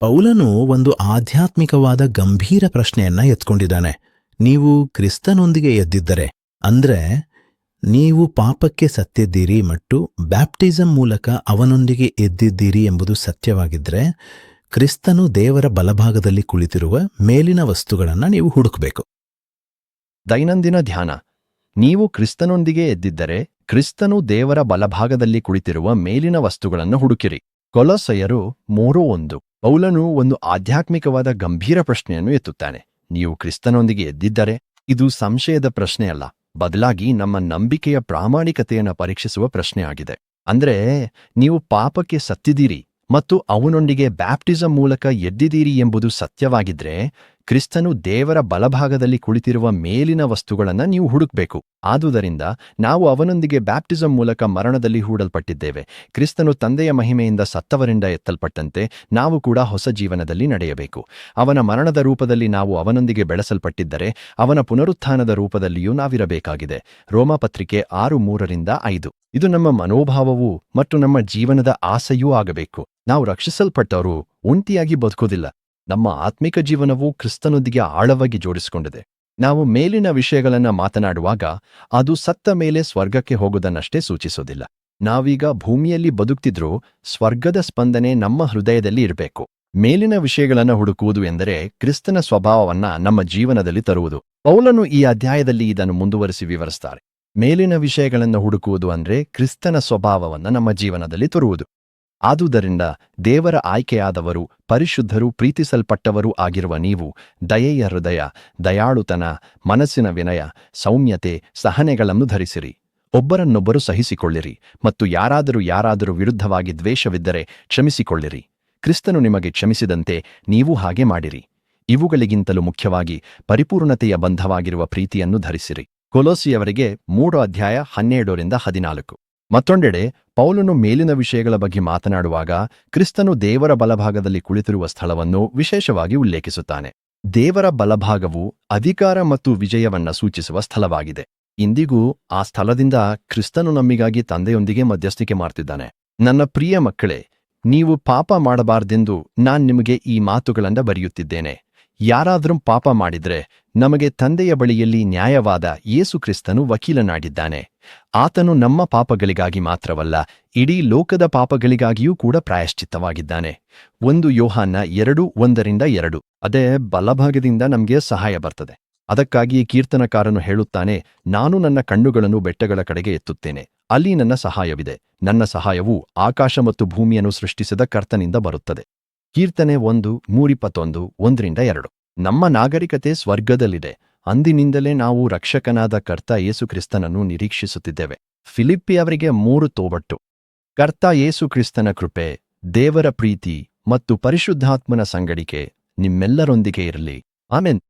ಪೌಲನು ಒಂದು ಆಧ್ಯಾತ್ಮಿಕವಾದ ಗಂಭೀರ ಪ್ರಶ್ನೆಯನ್ನ ಎತ್ಕೊಂಡಿದ್ದಾನೆ. ನೀವು ಕ್ರಿಸ್ತನೊಂದಿಗೆ ಎದ್ದಿದ್ದರೆ, ಅಂದ್ರೆ ನೀವು ಪಾಪಕ್ಕೆ ಸತ್ತಿದ್ದೀರಿ ಮತ್ತು ಬ್ಯಾಪ್ಟಿಸಂ ಮೂಲಕ ಅವನೊಂದಿಗೆ ಎದ್ದಿದ್ದೀರಿ ಎಂಬುದು ಸತ್ಯವಾಗಿದ್ರೆ, ಕ್ರಿಸ್ತನು ದೇವರ ಬಲಭಾಗದಲ್ಲಿ ಕುಳಿತಿರುವ ಮೇಲಿನ ವಸ್ತುಗಳನ್ನು ನೀವು ಹುಡುಕಬೇಕು. ದೈನಂದಿನ ಧ್ಯಾನ. ನೀವು ಕ್ರಿಸ್ತನೊಂದಿಗೆ ಎದ್ದಿದ್ದರೆ, ಕ್ರಿಸ್ತನು ದೇವರ ಬಲಭಾಗದಲ್ಲಿ ಕುಳಿತಿರುವ ಮೇಲಿನ ವಸ್ತುಗಳನ್ನು ಹುಡುಕಿರಿ. ಕೊಲಸೆಯರು ಮೂರು ಒಂದು. ಪೌಲನು ಒಂದು ಆಧ್ಯಾತ್ಮಿಕವಾದ ಗಂಭೀರ ಪ್ರಶ್ನೆಯನ್ನು ಎತ್ತುತ್ತಾನೆ. ನೀವು ಕ್ರಿಸ್ತನೊಂದಿಗೆ ಎದ್ದಿದ್ದರೆ ಇದು ಸಂಶಯದ ಪ್ರಶ್ನೆಯಲ್ಲ, ಬದಲಾಗಿ ನಮ್ಮ ನಂಬಿಕೆಯ ಪ್ರಾಮಾಣಿಕತೆಯನ್ನು ಪರೀಕ್ಷಿಸುವ ಪ್ರಶ್ನೆಯಾಗಿದೆ. ಅಂದ್ರೆ, ನೀವು ಪಾಪಕ್ಕೆ ಸತ್ತಿದ್ದೀರಿ ಮತ್ತು ಅವನೊಂದಿಗೆ ಬ್ಯಾಪ್ಟಿಸಂ ಮೂಲಕ ಎದ್ದಿದ್ದೀರಿ ಎಂಬುದು ಸತ್ಯವಾಗಿದ್ರೆ, ಕ್ರಿಸ್ತನು ದೇವರ ಬಲಭಾಗದಲ್ಲಿ ಕುಳಿತಿರುವ ಮೇಲಿನ ವಸ್ತುಗಳನ್ನು ನೀವು ಹುಡುಕ್ಬೇಕು. ಆದುದರಿಂದ ನಾವು ಅವನೊಂದಿಗೆ ಬ್ಯಾಪ್ಟಿಸಂ ಮೂಲಕ ಮರಣದಲ್ಲಿ ಹೂಡಲ್ಪಟ್ಟಿದ್ದೇವೆ. ಕ್ರಿಸ್ತನು ತಂದೆಯ ಮಹಿಮೆಯಿಂದ ಸತ್ತವರಿಂದ ಎತ್ತಲ್ಪಟ್ಟಂತೆ ನಾವು ಕೂಡ ಹೊಸ ಜೀವನದಲ್ಲಿ ನಡೆಯಬೇಕು. ಅವನ ಮರಣದ ರೂಪದಲ್ಲಿ ನಾವು ಅವನೊಂದಿಗೆ ಬೆಳೆಸಲ್ಪಟ್ಟಿದ್ದರೆ, ಅವನ ಪುನರುತ್ಥಾನದ ರೂಪದಲ್ಲಿಯೂ ನಾವಿರಬೇಕಾಗಿದೆ. ರೋಮಪತ್ರಿಕೆ ಆರು ಮೂರರಿಂದ ಐದು. ಇದು ನಮ್ಮ ಮನೋಭಾವವೂ ಮತ್ತು ನಮ್ಮ ಜೀವನದ ಆಸೆಯೂ ಆಗಬೇಕು. ನಾವು ರಕ್ಷಿಸಲ್ಪಟ್ಟವರು ಒಂಟಿಯಾಗಿ ಬದುಕೋದಿಲ್ಲ ನಮ್ಮ ಆತ್ಮಿಕ ಜೀವನವು ಕ್ರಿಸ್ತನೊಂದಿಗೆ ಆಳವಾಗಿ ಜೋಡಿಸಿಕೊಂಡಿದೆ. ನಾವು ಮೇಲಿನ ವಿಷಯಗಳನ್ನು ಮಾತನಾಡುವಾಗ ಅದು ಸತ್ತ ಮೇಲೆ ಸ್ವರ್ಗಕ್ಕೆ ಹೋಗುವುದನ್ನಷ್ಟೇ ಸೂಚಿಸೋದಿಲ್ಲ ನಾವೀಗ ಭೂಮಿಯಲ್ಲಿ ಬದುಕ್ತಿದ್ರೂ ಸ್ವರ್ಗದ ಸ್ಪಂದನೆ ನಮ್ಮ ಹೃದಯದಲ್ಲಿ ಇರಬೇಕು. ಮೇಲಿನ ವಿಷಯಗಳನ್ನು ಹುಡುಕುವುದು ಎಂದರೆ ಕ್ರಿಸ್ತನ ಸ್ವಭಾವವನ್ನ ನಮ್ಮ ಜೀವನದಲ್ಲಿ ತರುವುದು. ಪೌಲನು ಈ ಅಧ್ಯಾಯದಲ್ಲಿ ಇದನ್ನು ಮುಂದುವರಿಸಿ ವಿವರಿಸ್ತಾರೆ. ಮೇಲಿನ ವಿಷಯಗಳನ್ನು ಹುಡುಕುವುದು ಅಂದ್ರೆ ಕ್ರಿಸ್ತನ ಸ್ವಭಾವವನ್ನು ನಮ್ಮ ಜೀವನದಲ್ಲಿ ತರುವುದು. ಆದುದರಿಂದ ದೇವರ ಆಯ್ಕೆಯಾದವರು, ಪರಿಶುದ್ಧರು, ಪ್ರೀತಿಸಲ್ಪಟ್ಟವರೂ ಆಗಿರುವ ನೀವು ದಯೆಯ ಹೃದಯ, ದಯಾಳುತನ, ಮನಸ್ಸಿನ ವಿನಯ, ಸೌಮ್ಯತೆ, ಸಹನೆಗಳನ್ನು ಧರಿಸಿರಿ. ಒಬ್ಬರನ್ನೊಬ್ಬರು ಸಹಿಸಿಕೊಳ್ಳಿರಿ ಮತ್ತು ಯಾರಾದರೂ ಯಾರಾದರೂ ವಿರುದ್ಧವಾಗಿ ದ್ವೇಷವಿದ್ದರೆ ಕ್ಷಮಿಸಿಕೊಳ್ಳಿರಿ. ಕ್ರಿಸ್ತನು ನಿಮಗೆ ಕ್ಷಮಿಸಿದಂತೆ ನೀವು ಹಾಗೆ ಮಾಡಿರಿ. ಇವುಗಳಿಗಿಂತಲೂ ಮುಖ್ಯವಾಗಿ ಪರಿಪೂರ್ಣತೆಯ ಬಂಧವಾಗಿರುವ ಪ್ರೀತಿಯನ್ನು ಧರಿಸಿರಿ. ಕೊಲೋಸಿಯವರಿಗೆ ಮೂರು ಅಧ್ಯಾಯ ಹನ್ನೆರಡರಿಂದ ಹದಿನಾಲ್ಕು. ಮತ್ತೊಂದೆಡೆ, ಪೌಲನು ಮೇಲಿನ ವಿಷಯಗಳ ಬಗ್ಗೆ ಮಾತನಾಡುವಾಗ ಕ್ರಿಸ್ತನು ದೇವರ ಬಲಭಾಗದಲ್ಲಿ ಕುಳಿತಿರುವ ಸ್ಥಳವನ್ನು ವಿಶೇಷವಾಗಿ ಉಲ್ಲೇಖಿಸುತ್ತಾನೆ. ದೇವರ ಬಲಭಾಗವು ಅಧಿಕಾರ ಮತ್ತು ವಿಜಯವನ್ನ ಸೂಚಿಸುವ ಸ್ಥಳವಾಗಿದೆ. ಇಂದಿಗೂ ಆ ಸ್ಥಳದಿಂದ ಕ್ರಿಸ್ತನು ನಮ್ಮಿಗಾಗಿ ತಂದೆಯೊಂದಿಗೆ ಮಧ್ಯಸ್ಥಿಕೆ ಮಾಡ್ತಿದ್ದಾನೆ. ನನ್ನ ಪ್ರಿಯ ಮಕ್ಕಳೇ, ನೀವು ಪಾಪ ಮಾಡಬಾರ್ದೆಂದು ನಾನ್ ನಿಮಗೆ ಈ ಮಾತುಗಳನ್ನ ಬರೆಯುತ್ತಿದ್ದೇನೆ. ಯಾರಾದರೂ ಪಾಪ ಮಾಡಿದ್ರೆ ನಮಗೆ ತಂದೆಯ ಬಳಿಯಲ್ಲಿ ನ್ಯಾಯವಾದ ಯೇಸು ಕ್ರಿಸ್ತನು ವಕೀಲನಾಗಿದ್ದಾನೆ. ಆತನು ನಮ್ಮ ಪಾಪಗಳಿಗಾಗಿ ಮಾತ್ರವಲ್ಲ, ಇಡೀ ಲೋಕದ ಪಾಪಗಳಿಗಾಗಿಯೂ ಕೂಡ ಪ್ರಾಯಶ್ಚಿತ್ತವಾಗಿದ್ದಾನೆ. ಒಂದು ಯೋಹಾನ್ನ ಎರಡು ಒಂದರಿಂದ ಎರಡು. ಅದೇ ಬಲಭಾಗದಿಂದ ನಮಗೆ ಸಹಾಯ ಬರ್ತದೆ. ಅದಕ್ಕಾಗಿ ಕೀರ್ತನಕಾರನು ಹೇಳುತ್ತಾನೆ, ನಾನು ನನ್ನ ಕಣ್ಣುಗಳನ್ನು ಬೆಟ್ಟಗಳ ಕಡೆಗೆ ಎತ್ತುತ್ತೇನೆ. ಅಲ್ಲಿ ನನ್ನ ಸಹಾಯವಿದೆ. ನನ್ನ ಸಹಾಯವು ಆಕಾಶ ಮತ್ತು ಭೂಮಿಯನ್ನು ಸೃಷ್ಟಿಸಿದ ಕರ್ತನಿಂದ ಬರುತ್ತದೆ. ಕೀರ್ತನೆ ಒಂದು, ಮೂರಿಪ್ಪತ್ತೊಂದು, ಒಂದರಿಂದ ಎರಡು. ನಮ್ಮ ನಾಗರಿಕತೆ ಸ್ವರ್ಗದಲ್ಲಿದೆ. ಅಂದಿನಿಂದಲೇ ನಾವು ರಕ್ಷಕನಾದ ಕರ್ತ ಯೇಸು ಕ್ರಿಸ್ತನನ್ನು ನಿರೀಕ್ಷಿಸುತ್ತಿದ್ದೇವೆ. ಫಿಲಿಪ್ಪಿ ಅವರಿಗೆ ಮೂರು ತೋಬಟ್ಟು. ಕರ್ತ ಯೇಸು ಕ್ರಿಸ್ತನ ಕೃಪೆ, ದೇವರ ಪ್ರೀತಿ ಮತ್ತು ಪರಿಶುದ್ಧಾತ್ಮನ ಸಂಗಡಿಕೆ ನಿಮ್ಮೆಲ್ಲರೊಂದಿಗೆ ಇರಲಿ. ಆಮೆನ್.